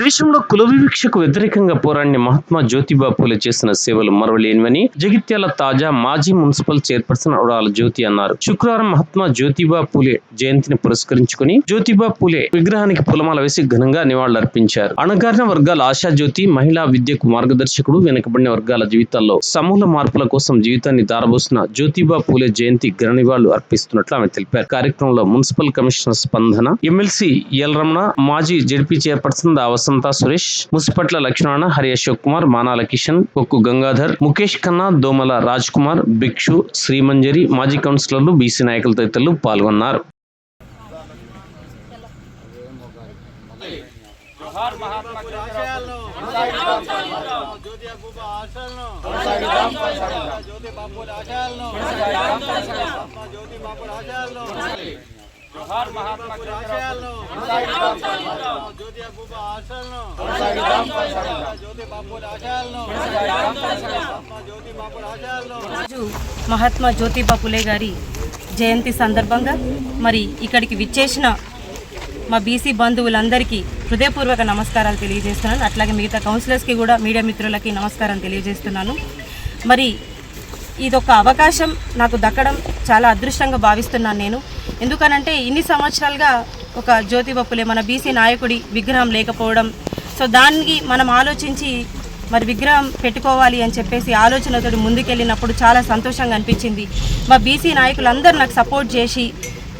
దేశంలో కుల వివక్షకు వ్యతిరేకంగా పోరాడిన మహాత్మా జ్యోతిబా పూలే చేసిన సేవలు మరవలేనివని జగిత్యాల తాజా మాజీ మున్సిపల్ చైర్పర్సన్ ఉడాల జ్యోతి అన్నారు. శుక్రవారం మహాత్మా జ్యోతిబా పూలే జయంతిని పురస్కరించుకుని జ్యోతిబా పూలే విగ్రహానికి పూలమాల వేసి ఘనంగా నివాళులర్పించారు. అణగారిన వర్గాల ఆశా జ్యోతి మహిళా విద్యకు మార్గదర్శకుడు వెనుకబడిన వర్గాల జీవితాల్లో సమూల మార్పుల కోసం జీవితాన్ని దారబోసిన జ్యోతిబా పూలే జయంతి ఘన నివాళులు అర్పిస్తున్నట్లు ఆమె తెలిపారు. కార్యక్రమంలో municipal commissioner Spandana MLC L Ramana మాజీ జడ్పీ చైర్పర్సన్ దావస్ వసంత సురేష్ ముసిపట్ల లక్ష్మణ హరి అశోక్ కుమార్ మానాల కిషన్ కొక్కు గంగాధర్ ముఖేష్ ఖన్నా దోమల రాజ్ కుమార్ భిక్షు శ్రీమంజరి మాజీ కౌన్సిలర్లు బీసీ నాయకులు తదితరులు పాల్గొన్నారు. జ్యోతి అబ్బుబ ఆశలను జ్యోతి బాపుల ఆశయాలను జ్యోతి బాపుల ఆశయాలను జోహార్ మహాత్మా ఆశయాలను జ్యోతి అబ్బుబ ఆశలను జ్యోతి బాపుల ఆశయాలను మహాత్మా జ్యోతి బాపుల ఆశయాలను. రోజు మహాత్మా జ్యోతిబా పులే గారి జయంతి సందర్భంగా మరి ఇక్కడికి విచ్చేసిన మా బీసీ బంధువులందరికీ హృదయపూర్వక నమస్కారాలు తెలియజేస్తున్నాను. అట్లాగే మిగతా కౌన్సిలర్స్కి కూడా మీడియా మిత్రులకి నమస్కారం తెలియజేస్తున్నాను. మరి ఇదొక అవకాశం నాకు దక్కడం చాలా అదృష్టంగా భావిస్తున్నాను నేను. ఎందుకనంటే ఇన్ని సంవత్సరాలుగా ఒక జ్యోతి బప్పులే మన బీసీ నాయకుడి విగ్రహం లేకపోవడం. సో దానికి మనం ఆలోచించి మరి విగ్రహం పెట్టుకోవాలి అని చెప్పేసి ఆలోచనతో ముందుకెళ్ళినప్పుడు చాలా సంతోషంగా అనిపించింది. మా బీసీ నాయకులందరూ నాకు సపోర్ట్ చేసి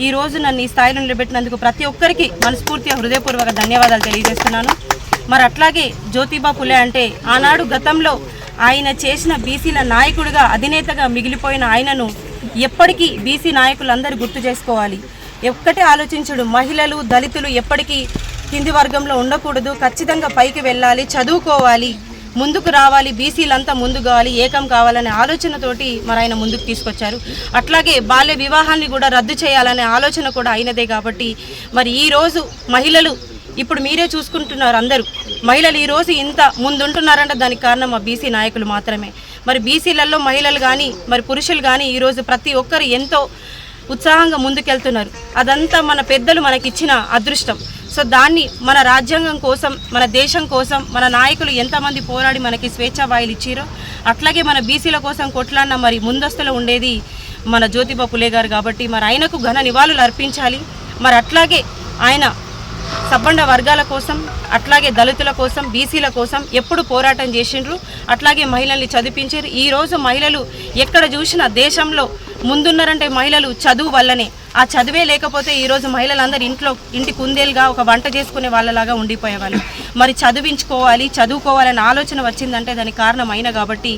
ఈ రోజు నన్ను ఈ స్థాయిలో నిలబెట్టినందుకు ప్రతి ఒక్కరికి మనస్ఫూర్తిగా హృదయపూర్వక ధన్యవాదాలు తెలియజేస్తున్నాను. మరి అట్లాగే జ్యోతిబా పులే అంటే ఆనాడు గతంలో ఆయన చేసిన బీసీల నాయకుడిగా అధినేతగా మిగిలిపోయిన ఆయనను ఎప్పటికీ బీసీ నాయకులందరూ గుర్తు చేసుకోవాలి. ఒక్కటే ఆలోచించడు మహిళలు దళితులు ఎప్పటికీ కింది వర్గంలో ఉండకూడదు ఖచ్చితంగా పైకి వెళ్ళాలి చదువుకోవాలి ముందుకు రావాలి బీసీలంతా ముందు కావాలి ఏకం కావాలనే ఆలోచనతోటి మరి ఆయన ముందుకు తీసుకొచ్చారు. అట్లాగే బాల్య వివాహాన్ని కూడా రద్దు చేయాలనే ఆలోచన కూడా అయినదే కాబట్టి మరి ఈ రోజు మహిళలు ఇప్పుడు మీరే చూసుకుంటున్నారు అందరూ. మహిళలు ఈరోజు ఇంత ముందుంటున్నారంటే దానికి కారణం మా బీసీ నాయకులు మాత్రమే. మరి బీసీలలో మహిళలు కానీ మరి పురుషులు కానీ ఈరోజు ప్రతి ఒక్కరు ఎంతో ఉత్సాహంగా ముందుకెళ్తున్నారు. అదంతా మన పెద్దలు మనకిచ్చిన అదృష్టం. సో దాన్ని మన రాజ్యాంగం కోసం మన దేశం కోసం మన నాయకులు ఎంతమంది పోరాడి మనకి స్వేచ్ఛా వాయులు ఇచ్చిరో అట్లాగే మన బీసీల కోసం కొట్లాడిన మరి ముందస్తులో ఉండేది మన జ్యోతిబా పులే గారు కాబట్టి మరి ఆయనకు ఘన నివాళులు అర్పించాలి. మరి అట్లాగే ఆయన సబ్బండ వర్గాల కోసం అట్లాగే దళితుల కోసం బీసీల కోసం ఎప్పుడు పోరాటం చేసిండ్రు. అట్లాగే మహిళల్ని చదివించారు. ఈరోజు మహిళలు ఎక్కడ చూసినా దేశంలో ముందున్నారంటే మహిళలు చదువు వల్లనే. ఆ చదివే లేకపోతే ఈరోజు మహిళలందరూ ఇంట్లో ఇంటి కుందేలుగా ఒక వంట చేసుకునే వాళ్ళలాగా ఉండిపోయేవాళ్ళు. మరి చదివించుకోవాలి చదువుకోవాలనే ఆలోచన వచ్చిందంటే దానికి కారణం అయిన కాబట్టి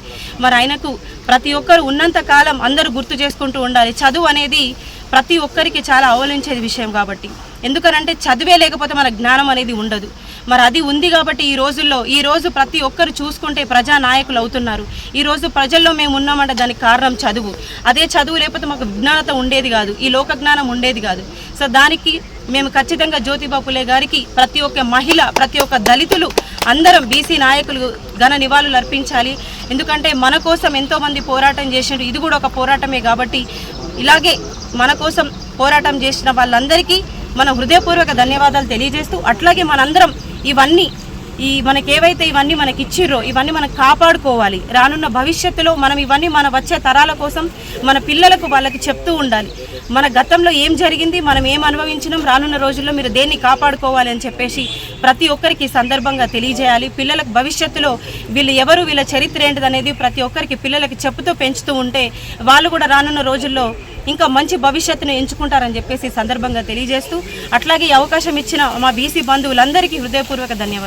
మరి ఆయనకు ప్రతి ఒక్కరు ఉన్నంత కాలం అందరూ గుర్తు చేసుకుంటూ ఉండాలి. చదువు అనేది ప్రతి ఒక్కరికి చాలా అవలించేది విషయం కాబట్టి. ఎందుకనంటే చదివే లేకపోతే మన జ్ఞానం అనేది ఉండదు. మరి అది ఉంది కాబట్టి ఈ రోజుల్లో ఈ రోజు ప్రతి ఒక్కరు చూసుకుంటే ప్రజా నాయకులు అవుతున్నారు. ఈ రోజు ప్రజల్లో మేము ఉన్నామంటే దానికి కారణం చదువు. అదే చదువు లేకపోతే మాకు విజ్ఞానత ఉండేది కాదు. ఈ లోక జ్ఞానం ఉండేది కాదు. సో దానికి మేము ఖచ్చితంగా జ్యోతిబాపులే గారికి ప్రతి ఒక్క మహిళ ప్రతి ఒక్క దళితులు అందరం బీసీ నాయకులు ఘన నివాళులు అర్పించాలి. ఎందుకంటే మన కోసం ఎంతోమంది పోరాటం చేసిండ్రు. ఇది కూడా ఒక పోరాటమే కాబట్టి ఇలాగే మన కోసం పోరాటం చేసిన వాళ్ళందరికీ మన హృదయపూర్వక ధన్యవాదాలు తెలియజేస్తూ అట్లాగే మనందరం ఇవన్నీ ఈ మనకి ఏవైతే ఇవన్నీ మనకి ఇచ్చిర్రో ఇవన్నీ మనం కాపాడుకోవాలి. రానున్న భవిష్యత్తులో మనం ఇవన్నీ మన వచ్చే తరాల కోసం మన పిల్లలకు వాళ్ళకి చెప్తూ ఉండాలి. మన గతంలో ఏం జరిగింది మనం ఏం అనుభవించినాం రానున్న రోజుల్లో మీరు దేన్ని కాపాడుకోవాలి అని చెప్పేసి ప్రతి ఒక్కరికి సందర్భంగా తెలియజేయాలి. పిల్లలకు భవిష్యత్తులో వీళ్ళు ఎవరు వీళ్ళ చరిత్ర ఏంటిది అనేది ప్రతి ఒక్కరికి పిల్లలకి చెప్పుతూ పెంచుతూ ఉంటే వాళ్ళు కూడా రానున్న రోజుల్లో ఇంకా మంచి భవిష్యత్తును ఎంచుకుంటారని చెప్పేసి సందర్భంగా తెలియజేస్తూ అట్లాగే అవకాశం ఇచ్చిన మా బీసీ బంధువులందరికీ హృదయపూర్వక ధన్యవాదాలు.